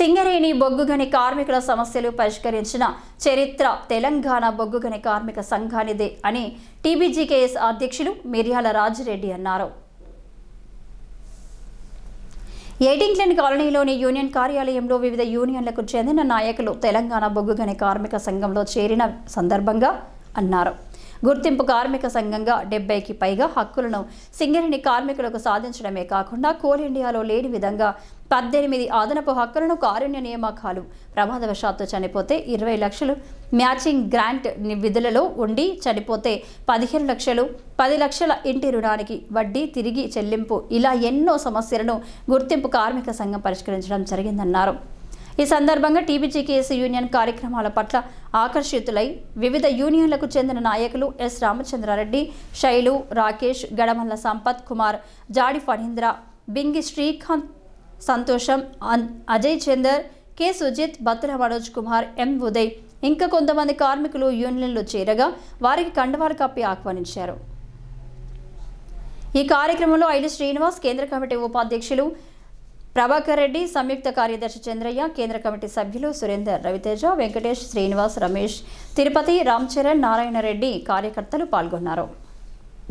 సింగరేణి బొగ్గుగని కార్మికుల సమస్యలు పరిష్కరించిన చరిత్ర తెలంగాణ బొగ్గుగని కార్మిక సంఘానిదే అని టీబీజీకేఎస్ అధ్యక్షులు మిర్యాల రాజిరెడ్డి అన్నారు. ఎయిటింగ్లెండ్ కాలనీలోని యూనియన్ కార్యాలయంలో వివిధ యూనియన్లకు చెందిన నాయకులు తెలంగాణ బొగ్గుగని కార్మిక సంఘంలో చేరిన సందర్భంగా అన్నారు. గుర్తింపు కార్మిక సంఘంగా డెబ్బైకి పైగా హక్కులను సింగరేణి కార్మికులకు సాధించడమే కాకుండా కోల్ ఇండియాలో లేని విధంగా పద్దెనిమిది అదనపు హక్కులను కారుణ్య నియామకాలు ప్రమాదవశాత్తు చనిపోతే ఇరవై లక్షలు మ్యాచింగ్ గ్రాంట్ విధులలో ఉండి చనిపోతే పదిహేను లక్షలు పది లక్షల ఇంటి రుణానికి వడ్డీ తిరిగి చెల్లింపు ఇలా ఎన్నో సమస్యలను గుర్తింపు కార్మిక సంఘం పరిష్కరించడం జరిగిందన్నారు. ఈ సందర్భంగా టీబీజీకేఎస్ యూనియన్ కార్యక్రమాల పట్ల ఆకర్షితులై వివిధ యూనియన్లకు చెందిన నాయకులు ఎస్ రామచంద్రారెడ్డి శైలు రాకేష్ గడమల్ల సంపత్ కుమార్ జాడి ఫణీంద్ర బింగి శ్రీకాంత్ సంతోషం అన్- అజయ్ చందర్ కె సుజిత్ బత్ర మనోజ్ కుమార్ ఎం ఉదయ్. ఇంకా కొంతమంది కార్మికులు యూనియన్లో చేరగా వారికి కండవాలు కప్పి ఆహ్వానించారు. ఈ కార్యక్రమంలో ఐడి శ్రీనివాస్ కేంద్ర కమిటీ ఉపాధ్యక్షులు ప్రభాకర్ రెడ్డి సంయుక్త కార్యదర్శి చంద్రయ్య కేంద్ర కమిటీ సభ్యులు సురేందర్ రవితేజ వెంకటేష్ శ్రీనివాస్ రమేష్ తిరుపతి రామ్ చరణ్ నారాయణ రెడ్డి కార్యకర్తలు పాల్గొన్నారు.